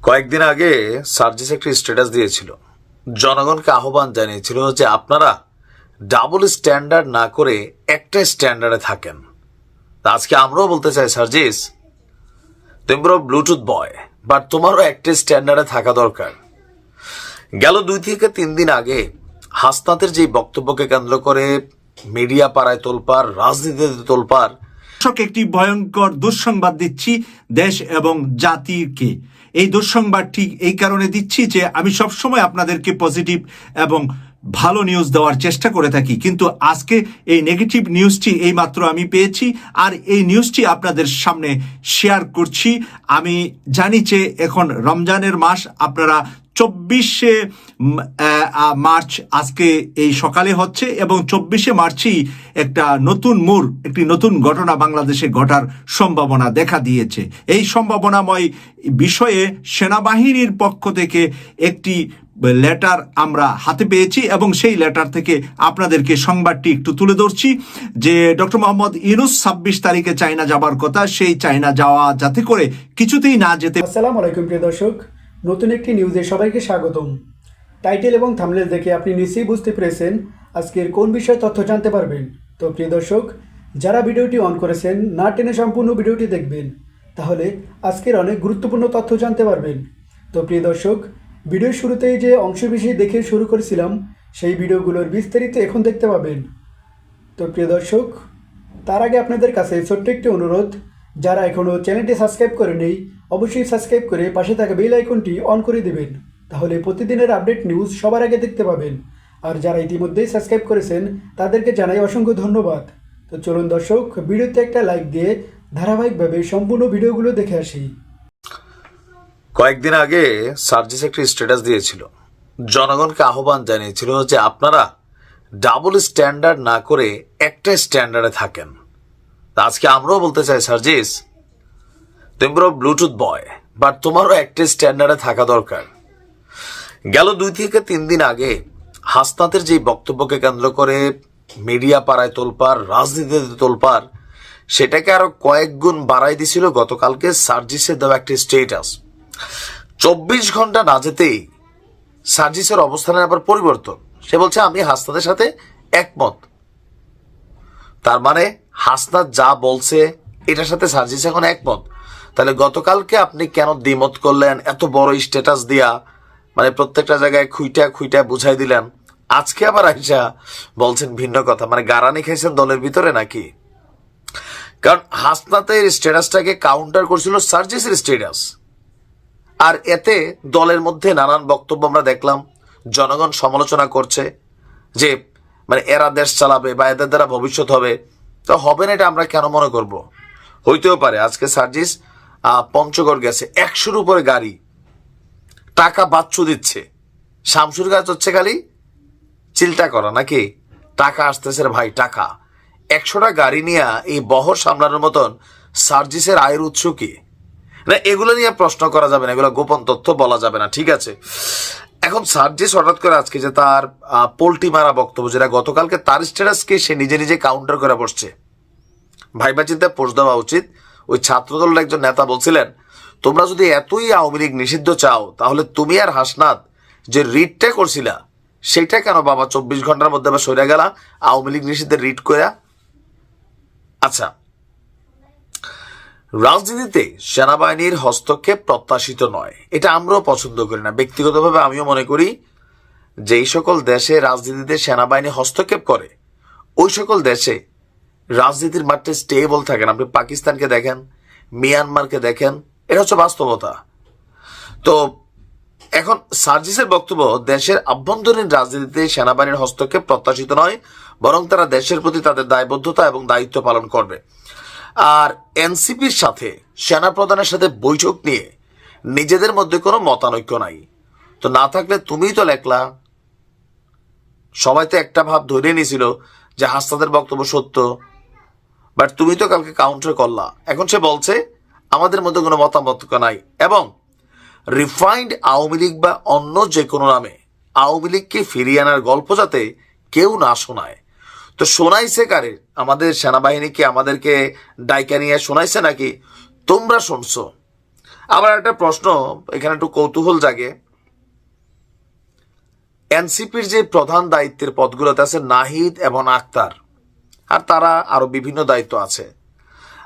কয়েকদিন আগে সার্জিস একটি স্ট্যাটাস দিয়েছিল। জনগণকে আহ্বান জানিয়েছিল যে আপনারা ডাবল স্ট্যান্ডার্ড না করে একটা স্ট্যান্ডার্ডে থাকেন। তা আজকে আমরাও বলতে চাই, সার্জিস, তুমি পুরো ব্লুটুথ বয় বাট তোমারও একটা স্ট্যান্ডার্ডে থাকা দরকার। গেল দুই থেকে তিন দিন আগে হাসনাতের যে বক্তব্যকে কেন্দ্র করে মিডিয়া পাড়ায় তোলপাড়, রাজনীতিতে তোলপাড় দর্শক, একটি ভয়ঙ্কর দুঃসংবাদ দিচ্ছি দেশ এবং জাতিকে। এই দুঃসংবাদটি এই কারণে দিচ্ছি যে, আমি সবসময় আপনাদেরকে পজিটিভ এবং ভালো নিউজ দেওয়ার চেষ্টা করে থাকি। কিন্তু আজকে এই নেগেটিভ নিউজটি এই মাত্র আমি পেয়েছি আর এই নিউজটি আপনাদের সামনে শেয়ার করছি। আমি জানি যে, এখন রমজানের মাস, আপনারা চব্বিশে মার্চ আজকে এই সকালে হচ্ছে এবং চব্বিশে মার্চই একটা নতুন মোড়, একটি নতুন ঘটনা বাংলাদেশে ঘটার সম্ভাবনা দেখা দিয়েছে। এই সম্ভাবনাময় বিষয়ে সেনাবাহিনীর পক্ষ থেকে একটি লেটার আমরা হাতে পেয়েছি এবং সেই লেটার থেকে আপনাদেরকে সংবাদটি একটু তুলে ধরছি যে ডক্টর মোহাম্মদ ইউনুস ছাব্বিশ তারিখে চায়না যাবার কথা, সেই চায়না যাওয়া যাতে করে কিছুতেই না যেতে আসসালামু আলাইকুম প্রিয় দর্শক। নতুন একটি নিউজে সবাইকে স্বাগতম। টাইটেল এবং থামলেল দেখে আপনি নিশ্চয়ই বুঝতে পেরেছেন আজকের কোন বিষয়ে তথ্য জানতে পারবেন। তো প্রিয় দর্শক, যারা ভিডিওটি অন করেছেন না টেনে সম্পূর্ণ ভিডিওটি দেখবেন, তাহলে আজকের অনেক গুরুত্বপূর্ণ তথ্য জানতে পারবেন। তো প্রিয় দর্শক, ভিডিওর শুরুতেই যে অংশবিশেষ দেখে শুরু করেছিলাম, সেই ভিডিওগুলোর বিস্তারিত এখন দেখতে পাবেন। তো প্রিয় দর্শক, তার আগে আপনাদের কাছে ছোট্ট একটি অনুরোধ, যারা এখনও চ্যানেলটি সাবস্ক্রাইব করেনি অবশ্যই সাবস্ক্রাইব করে পাশে থাকা বেল আইকনটি অন করে দেবেন। তাহলে প্রতিদিনের আপডেট নিউজ সবার আগে দেখতে পাবেন। আর যারা ইতিমধ্যেই সাবস্ক্রাইব করেছেন, তাদেরকে জানাই অসংখ্য ধন্যবাদ। তো চলুন দর্শক, ভিডিওতে একটা লাইক দিয়ে ধারাবাহিকভাবে সম্পূর্ণ ভিডিওগুলো দেখে আসি। কয়েকদিন আগে সার্জিস একটি স্ট্যাটাস দিয়েছিল। জনগণকে আহ্বান জানিয়েছিল যে আপনারা ডাবল স্ট্যান্ডার্ড না করে একটা স্ট্যান্ডার্ডে থাকেন। আজকে আমরাও বলতে চাই সার্জিস তুমি পুরো ব্লুটুথ বয় বাট তোমারও একটা স্ট্যান্ডার্ডে থাকা দরকার। গেল দুই থেকে তিন দিন আগে হাসনাতের যে বক্তব্যকে কেন্দ্র করে মিডিয়া পাড়ায় তোলপাড়, রাজনীতিতে তোলপাড়, সেটাকে আরও কয়েক গুণ বাড়াই দিছিল গতকালকে সার্জিসের দেওয়া একটি স্টেটাস চব্বিশ ঘণ্টা না যেতেই সার্জিসের অবস্থানের আবার পরিবর্তন। সে বলছে, আমি হাসনাদের সাথে একমত। তার মানে হাসনাত যা বলছে, এটার সাথে সার্জিস এখন একমত। তাহলে গতকালকে আপনি কেন দ্বিমত করলেন? এত বড় স্ট্যাটাস দিয়া মানে প্রত্যেকটা জায়গায় খুইটা খুইটা বুঝাই দিলেন। আজকে আবার আইসা বলছেন ভিন্ন কথা মানে গারানি খাইছেন দলের ভিতরে নাকি? কারণ হাসনাতের স্ট্যাটাসটাকে কাউন্টার করছিল সার্জিসের স্ট্যাটাস আর এতে দলের মধ্যে নানান বক্তব্য আমরা দেখলাম, জনগণ সমালোচনা করছে যে মানে এরা দেশ চালাবে বা এদের দ্বারা ভবিষ্যৎ হবে। তো হবে না এটা আমরা কেন মনে করব? হইতেও পারে, আজকে সার্জিস পঞ্চগড় গেছে, একশোর উপরে গাড়ি। টাকা বাচ্চু দিচ্ছে। শামসুর গাছ হচ্ছে খালি চিন্তা করা নাকি? টাকা আসতেছে ভাই, টাকা। একশোটা গাড়ি নিয়ে এই বহর সামলানোর মতন সার্জিসের আয়ের উৎস কি? না, এগুলো নিয়ে প্রশ্ন করা যাবে না, এগুলো গোপন তথ্য বলা যাবে না, ঠিক আছে? এখন সার্জিস হঠাৎ করে আজকে যে তার পোল্টি মারা বক্তব্য, যেটা গতকালকে তার স্ট্যাটাসকে সে নিজে নিজে কাউন্টার করে বসছে। ভাইবা চিন্তায় পোষ দেওয়া উচিত ওই ছাত্রদলের একজন নেতা বলছিলেন, তোমরা যদি এতই আওয়ামী লীগ নিষিদ্ধ চাও, তাহলে তুমি আর হাসনাত যে রিটটা করছিলা, সেটা কেন বাবা চব্বিশ ঘণ্টার মধ্যে আবার সরে গেলা, আওয়ামী লীগ নিষিদ্ধের রিট কইরা? আচ্ছা রাজনীতিতে সেনাবাহিনীর হস্তক্ষেপ প্রত্যাশিত নয়। এটা আমরাও পছন্দ করি না। ব্যক্তিগতভাবে আমিও মনে করি যেই সকল দেশে রাজনীতিতে সেনাবাহিনী হস্তক্ষেপ করে, ওই সকল দেশে রাজনীতির মাঠে স্টেবল থাকে না আপনি পাকিস্তানকে দেখেন, মিয়ানমারকে দেখেন, এটা হচ্ছে বাস্তবতা। তো এখন সার্জিসের বক্তব্য, দেশের আভ্যন্তরীণ রাজনীতিতে সেনাবাহিনীর হস্তক্ষেপ প্রত্যাশিত নয়, বরং তারা দেশের প্রতি তাদের দায়বদ্ধতা এবং দায়িত্ব পালন করবে। আর এনসিপির সাথে সেনা প্রধানের সাথে বৈঠক নিয়ে নিজেদের মধ্যে কোনো মতানৈক্য নাই। তো না থাকলে তুমিই তো লেখলা। সবাই তো একটা ভাব ধরে নিয়েছিল যে হাসনাদের বক্তব্য সত্য বাট তুমি তো কালকে কাউন্টার করলা। এখন সে বলছে, আমাদের মধ্যে কোনো মতামত নাই। এবং রিফাইন্ড আওয়ামী লীগ বা অন্য যে কোনো নামে আওয়ামী লীগকে ফিরিয়ে আনার গল্প যাতে কেউ না শোনায়। তো শোনাইছে কারে? আমাদের সেনাবাহিনীকে আমাদেরকে ডাইকা নিয়ে শোনাইছে নাকি? তোমরা শুনছো। আবার একটা প্রশ্ন, এখানে একটু কৌতূহল জাগে। এনসিপির যে প্রধান দায়িত্বের পদগুলোতে আছে নাহিদ এবং আক্তার। আর তারা আরও বিভিন্ন দায়িত্ব আছে।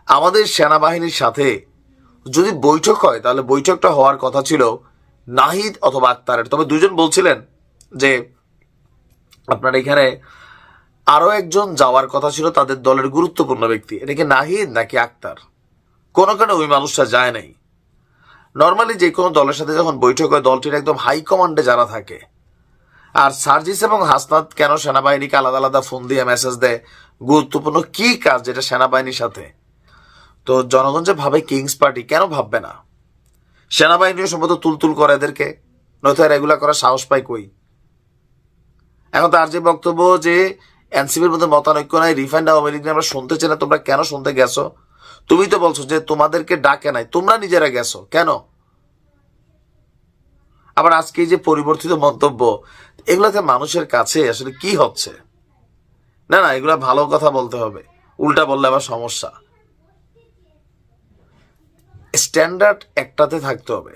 আমাদের সেনাবাহিনীর সাথে যদি বৈঠক হয়, তাহলে বৈঠকটা হওয়ার কথা ছিল নাহিদ অথবা আক্তারের। তবে দুজন বলছিলেন যে, আপনার এখানে আরও একজন যাওয়ার কথা ছিল তাদের দলের গুরুত্বপূর্ণ ব্যক্তি। এটা কি নাহিদ নাকি আক্তার? কোনো কারণে ওই মানুষটা যায় নাই। নর্মালি যে কোনো দলের সাথে যখন বৈঠক হয়, দলটির একদম হাই কমান্ডে যারা থাকে আর সার্জিস এবং হাসনাত কেন সেনাবাহিনীকে আলাদা আলাদা ফোন দিয়ে মেসেজ দেয়? গুরুত্বপূর্ণ কি কাজ যেটা সেনাবাহিনীর সাথে? তো জনগণ যে ভাবে কিংস পার্টি কেন ভাববে না? সেনাবাহিনীও সম্ভবত তুলতুল করে এদেরকে। নয়তো এগুলা করার সাহস পায় কই? এখন তার যে বক্তব্য যে এনসিপির মধ্যে মতানৈক্য নাই রিফাইন্ড আওয়ামী আমরা শুনতে চাই না, তোমরা কেন শুনতে গেছো? তুমি তো বলছো যে তোমাদেরকে ডাকে নাই, তোমরা নিজেরা গেছো। কেন? আবার আজকে যে পরিবর্তিত মন্তব্য, এগুলাতে মানুষের কাছে আসলে কি হচ্ছে? না না, এগুলা ভালো কথা বলতে হবে। উল্টা বললে আবার সমস্যা। স্ট্যান্ডার্ড একটাতে থাকতে হবে।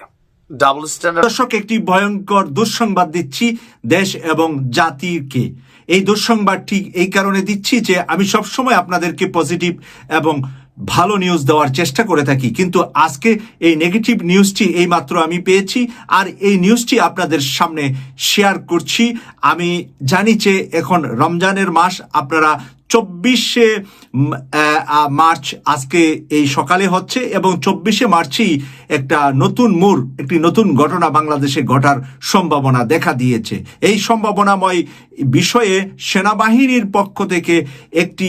ডাবল স্ট্যান্ডার্ড দর্শক, একটি ভয়ঙ্কর দুঃসংবাদ দিচ্ছি দেশ এবং জাতিকে। এই দুঃসংবাদ ঠিক এই কারণে দিচ্ছি যে আমি সবসময় আপনাদেরকে পজিটিভ এবং ভালো নিউজ দেওয়ার চেষ্টা করে থাকি, কিন্তু আজকে এই নেগেটিভ নিউজটি এই মাত্র আমি পেয়েছি আর এই নিউজটি আপনাদের সামনে শেয়ার করছি। আমি জানি যে এখন রমজানের মাস, আপনারা চব্বিশে মার্চ আজকে এই সকালে হচ্ছে এবং চব্বিশে মার্চই একটা নতুন মোড়, একটি নতুন ঘটনা বাংলাদেশে ঘটার সম্ভাবনা দেখা দিয়েছে। এই সম্ভাবনাময় বিষয়ে সেনাবাহিনীর পক্ষ থেকে একটি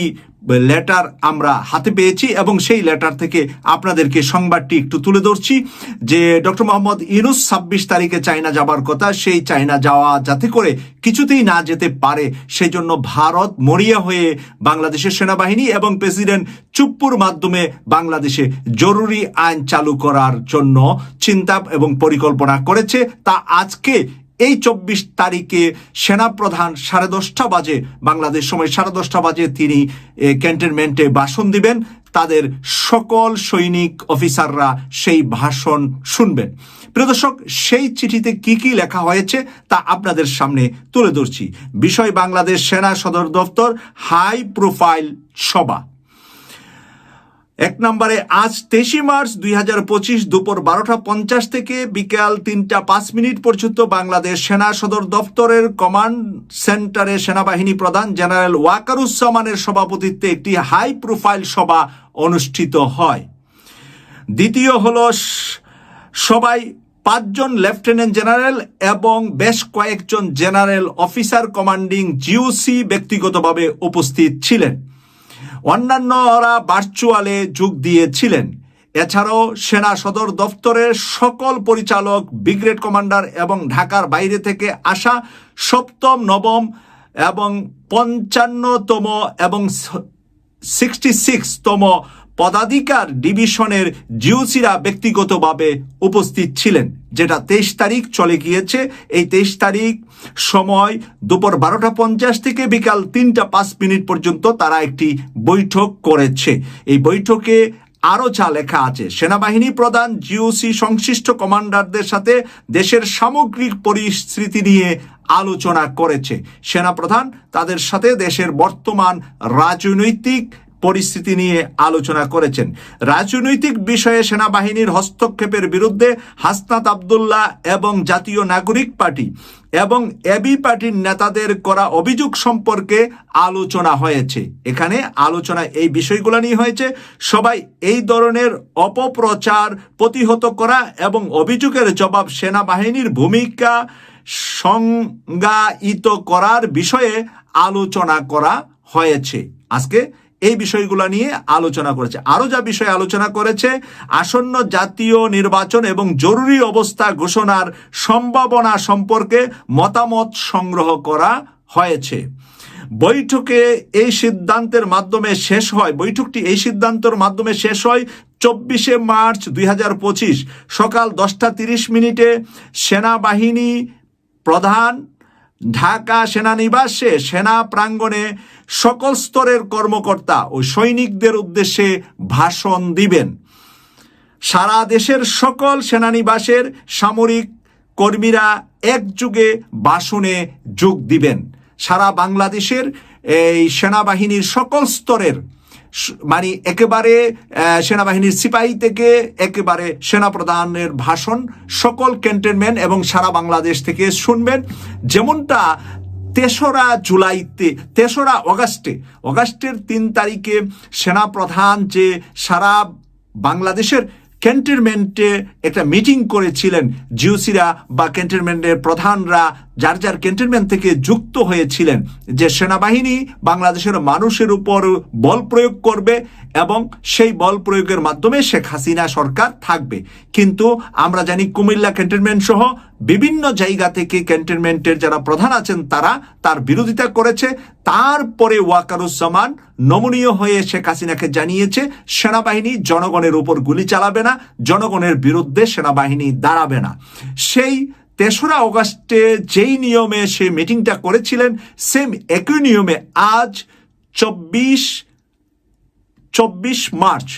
লেটার আমরা হাতে পেয়েছি এবং সেই লেটার থেকে আপনাদেরকে সংবাদটি একটু তুলে ধরছি যে ডক্টর মোহাম্মদ ইউনুস ছাব্বিশ তারিখে চায়না যাবার কথা, সেই চায়না যাওয়া যাতে করে কিছুতেই না যেতে পারে সেই জন্য ভারত মরিয়া হয়ে বাংলাদেশের সেনাবাহিনী এবং প্রেসিডেন্ট চুপ্পুর মাধ্যমে বাংলাদেশে জরুরি আইন চালু করার জন্য চিন্তা এবং পরিকল্পনা করেছে। তা আজকে এই চব্বিশ তারিখে সেনাপ্রধান সাড়ে দশটা বাজে, বাংলাদেশ সময় সাড়ে দশটা বাজে তিনি ক্যান্টনমেন্টে ভাষণ দিবেন। তাদের সকল সৈনিক অফিসাররা সেই ভাষণ শুনবেন। প্রদর্শক সেই চিঠিতে কি কি লেখা হয়েছে তা আপনাদের সামনে তুলে ধরছি। বিষয় বাংলাদেশ সেনা সদর দপ্তর হাই প্রোফাইল সভা। এক নম্বরে, আজ তেইশে মার্চ দুই হাজার পঁচিশ দুপুর বারোটা পঞ্চাশ থেকে বিকাল তিনটা পাঁচ মিনিট পর্যন্ত বাংলাদেশ সেনা সদর দপ্তরের কমান্ড সেন্টারে সেনাবাহিনী প্রধান জেনারেল ওয়াকারুজ্জামানের সভাপতিত্বে একটি হাই প্রোফাইল সভা অনুষ্ঠিত হয়। দ্বিতীয় হল, সবাই পাঁচজন লেফটেন্যান্ট জেনারেল এবং বেশ কয়েকজন জেনারেল অফিসার কমান্ডিং জিওসি ব্যক্তিগতভাবে উপস্থিত ছিলেন। অন্যান্যরা ভার্চুয়ালে যোগ দিয়েছিলেন। এছাড়াও সেনা সদর দপ্তরের সকল পরিচালক, ব্রিগেড কমান্ডার এবং ঢাকার বাইরে থেকে আসা সপ্তম, নবম এবং পঞ্চান্নতম এবং সিক্সটি সিক্সতম পদাধিকার ডিভিশনের জিওসিরা ব্যক্তিগতভাবে উপস্থিত ছিলেন, যেটা তেইশ তারিখ চলে গিয়েছে। এই তেইশ তারিখ সময় দুপুর বারোটা পঞ্চাশ থেকে বিকাল তিনটা পাঁচ মিনিট পর্যন্ত তারা একটি বৈঠক করেছে। এই বৈঠকে আরও যা লেখা আছে, সেনাবাহিনী প্রধান জিওসি সংশ্লিষ্ট কমান্ডারদের সাথে দেশের সামগ্রিক পরিস্থিতি নিয়ে আলোচনা করেছে। সেনাপ্রধান তাদের সাথে দেশের বর্তমান রাজনৈতিক পরিস্থিতি নিয়ে আলোচনা করেছেন। রাজনৈতিক বিষয়ে সেনাবাহিনীর হস্তক্ষেপের বিরুদ্ধে হাসনাত আবদুল্লাহ এবং জাতীয় নাগরিক পার্টি এবং এবি পার্টির নেতাদের করা অভিযোগ সম্পর্কে আলোচনা হয়েছে। এখানে আলোচনা এই বিষয়গুলো নিয়ে হয়েছে। সবাই এই ধরনের অপপ্রচার প্রতিহত করা এবং অভিযোগের জবাব সেনাবাহিনীর ভূমিকা সংজ্ঞায়িত করার বিষয়ে আলোচনা করা হয়েছে। আজকে এই বিষয়গুলো নিয়ে আলোচনা করেছে। আরও যা বিষয়ে আলোচনা করেছে, আসন্ন জাতীয় নির্বাচন এবং জরুরি অবস্থা ঘোষণার সম্ভাবনা সম্পর্কে মতামত সংগ্রহ করা হয়েছে। বৈঠকে এই সিদ্ধান্তের মাধ্যমে শেষ হয়, বৈঠকটি এই সিদ্ধান্তের মাধ্যমে শেষ হয় চব্বিশে মার্চ দুই হাজার পঁচিশ সকাল দশটা তিরিশ মিনিটে সেনাবাহিনী প্রধান ঢাকা সেনানিবাসে সেনা প্রাঙ্গণে সকল স্তরের কর্মকর্তা ও সৈনিকদের উদ্দেশ্যে ভাষণ দিবেন। সারা দেশের সকল সেনানিবাসের সামরিক কর্মীরা একযুগে বাসনে যোগ দিবেন। সারা বাংলাদেশের এই সেনাবাহিনীর সকল স্তরের মানে একেবারে সেনাবাহিনীর সিপাহী থেকে একেবারে সেনাপ্রধানের ভাষণ, সকল ক্যান্টনমেন্ট এবং সারা বাংলাদেশ থেকে শুনবেন। যেমনটা তেসরা জুলাইতে, তেসরা অগাস্টে, অগাস্টের তিন তারিখে সেনাপ্রধান যে সারা বাংলাদেশের ক্যান্টনমেন্টে একটা মিটিং করেছিলেন, জিওসিরা বা ক্যান্টনমেন্টের প্রধানরা যার যার ক্যান্টনমেন্ট থেকে যুক্ত হয়েছিলেন, যে সেনাবাহিনী বাংলাদেশের মানুষের উপর বল প্রয়োগ করবে এবং সেই বল প্রয়োগের মাধ্যমে শেখ হাসিনা সরকার থাকবে। কিন্তু আমরা জানি কুমিল্লা ক্যান্টনমেন্ট সহ বিভিন্ন জায়গা থেকে ক্যান্টনমেন্টের যারা প্রধান আছেন তারা তার বিরোধিতা করেছে। তারপরে ওয়াকারুজ্জামান নমনীয় হয়ে শেখ হাসিনাকে জানিয়েছে, সেনাবাহিনী জনগণের উপর গুলি চালাবে না, জনগণের বিরুদ্ধে সেনাবাহিনী দাঁড়াবে না। সেই তেসরা অগাস্টে যেই নিয়মে সে মিটিংটা করেছিলেন, সেম একই নিয়মে আজ চব্বিশ চব্বিশ মার্চ।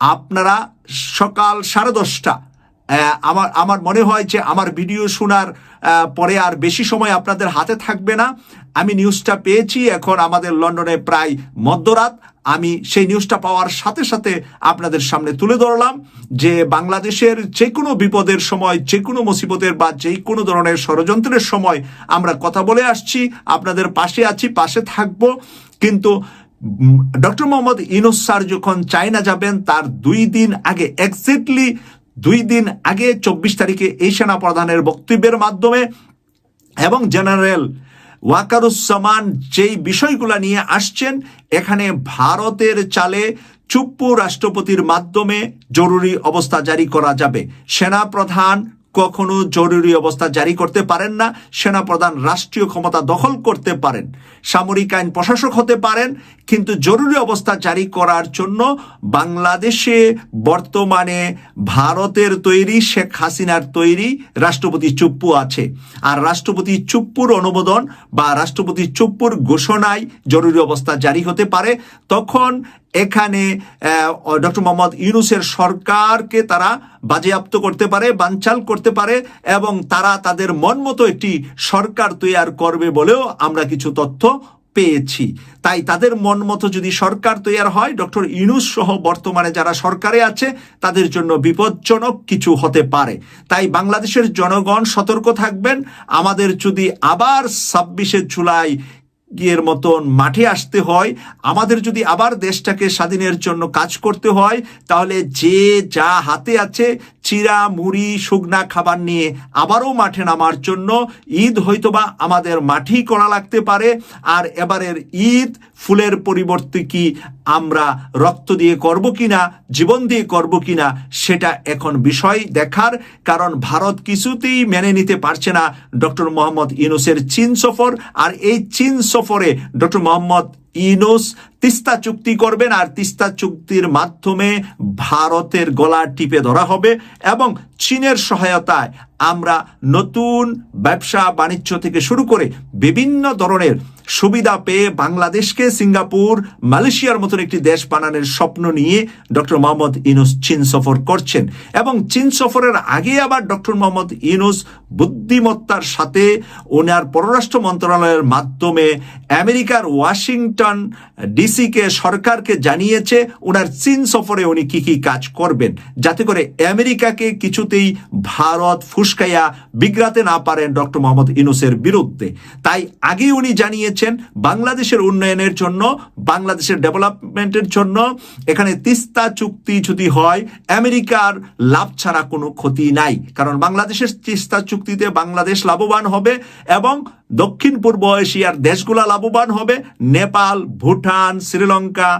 আপনারা সকাল সাড়ে দশটা আমার আমার মনে হয় যে আমার ভিডিও শোনার পরে আর বেশি সময় আপনাদের হাতে থাকবে না। আমি নিউজটা পেয়েছি, এখন আমাদের লন্ডনে প্রায় মধ্যরাত। আমি সেই নিউজটা পাওয়ার সাথে সাথে আপনাদের সামনে তুলে ধরলাম যে বাংলাদেশের যে কোনো বিপদের সময়, যে কোনো মুসিবতের বা যে কোনো ধরনের ষড়যন্ত্রের সময় আমরা কথা বলে আসছি, আপনাদের পাশে আছি, পাশে থাকব। কিন্তু ডক্টর মোহাম্মদ ইনুস স্যার যখন চায়না যাবেন, তার দুই দিন আগে এক্স্যাক্টলি দুই দিন আগে চব্বিশ তারিখে এই সেনা প্রধানের বক্তব্যের মাধ্যমে এবং জেনারেল ওয়াকারুসামান যেই বিষয়গুলো নিয়ে আসছেন, এখানে ভারতের চালে চুপ্পু রাষ্ট্রপতির মাধ্যমে জরুরি অবস্থা জারি করা যাবে। সেনা প্রধান কখনো জরুরি অবস্থা জারি করতে পারেন না, সেনাপ্রধান রাষ্ট্রীয় ক্ষমতা দখল করতে পারেন, সামরিক আইন প্রশাসক হতে পারেন, কিন্তু জরুরি অবস্থা জারি করার জন্য বাংলাদেশে বর্তমানে ভারতের তৈরি, শেখ হাসিনার তৈরি রাষ্ট্রপতি চুপ্পু আছে। আর রাষ্ট্রপতি চুপ্পুর অনুমোদন বা রাষ্ট্রপতি চুপ্পুর ঘোষণায় জরুরি অবস্থা জারি হতে পারে, তখন এখানে ডক্টর মোহাম্মদ ইউনুসের সরকারকে তারা বাজেয়াপ্ত করতে পারে, বানচাল করতে পারে, এবং তারা তাদের মন মতো একটি সরকার তৈয়ার করবে বলেও আমরা কিছু তথ্য পেয়েছি। তাই তাদের মন মতো যদি সরকার তৈয়ার হয়, ডক্টর ইউনুস সহ বর্তমানে যারা সরকারে আছে, তাদের জন্য বিপজ্জনক কিছু হতে পারে। তাই বাংলাদেশের জনগণ সতর্ক থাকবেন। আমাদের যদি আবার ছাব্বিশে জুলাই এর মতন মাঠে আসতে হয়। আমাদের যদি আবার দেশটাকে স্বাধীনের জন্য কাজ করতে হয়, তাহলে যে যা হাতে আছে চিরা, মুড়ি, শুকনা খাবার নিয়ে আবারও মাঠে নামার জন্য ঈদ হয়তোবা আমাদের মাঠেই করা লাগতে পারে। আর এবারের ঈদ ফুলের পরিবর্তে কি আমরা রক্ত দিয়ে করব কিনা, জীবন দিয়ে করব কিনা, সেটা এখন বিষয় দেখার। কারণ ভারত কিছুতেই মেনে নিতে পারছে না ডক্টর মোহাম্মদ ইউনুসের চীন সফর। আর এই চীন সফরে ডক্টর মোহাম্মদ ইউনুস তিস্তা চুক্তি করবেন আর তিস্তা চুক্তির মাধ্যমে ভারতের গলা টিপে ধরা হবে এবং চীনের সহায়তায় আমরা নতুন ব্যবসা বাণিজ্য থেকে শুরু করে বিভিন্ন ধরনের সুবিধা পেয়ে বাংলাদেশকে সিঙ্গাপুর, মালয়েশিয়ার মতন একটি দেশ বানানোর স্বপ্ন নিয়ে ডক্টর মোহাম্মদ ইনুস চীন সফর করছেন এবং চীন সফরের আগে আবার ডক্টর মোহাম্মদ ইনুস বুদ্ধিমত্তার সাথে ওনার পররাষ্ট্র মন্ত্রণালয়ের মাধ্যমে আমেরিকার ওয়াশিংটন ডিসিকে, সরকারকে জানিয়েছে ওনার চীন সফরে উনি কি কি কাজ করবেন। যাতে করে আমেরিকাকে কিছুতেই ভারত ফুসকাইয়া বিগ্রাতে না পারেন ডক্টর মোহাম্মদ ইনুসের বিরুদ্ধে। তাই আগেই উনি জানিয়েছেন, বাংলাদেশের উন্নয়নের জন্য, বাংলাদেশের ডেভেলপমেন্টের জন্য, এখানে তিস্তা চুক্তি যদি হয়, আমেরিকার লাভ ছাড়া কোনো ক্ষতি নাই। কারণ বাংলাদেশের তিস্তা চুক্তিতে বাংলাদেশ লাভবান হবে এবং দক্ষিণ পূর্ব এশিয়ার দেশগুলা লাভবান হবে, নেপাল, ভুটান শ্রীলঙ্কা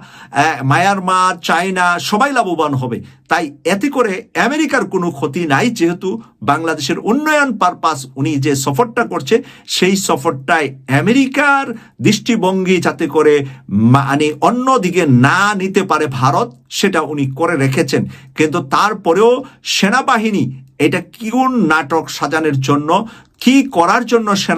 মায়ানমার, চায়না, সবাই লাভবান হবে। তাই এতে করে আমেরিকার কোনো ক্ষতি নাই, যেহেতু বাংলাদেশের উন্নয়ন পারপাস উনি যে সফরটা করছে, সেই সফরটায় আমেরিকার দৃষ্টিভঙ্গি যাতে করে মানে অন্যদিকে না নিতে পারে ভারত, সেটা উনি করে রেখেছেন। কিন্তু তারপরেও সেনাবাহিনী এটা কোন নাটক সাজানোর জন্য, কি করার জন্য সেনা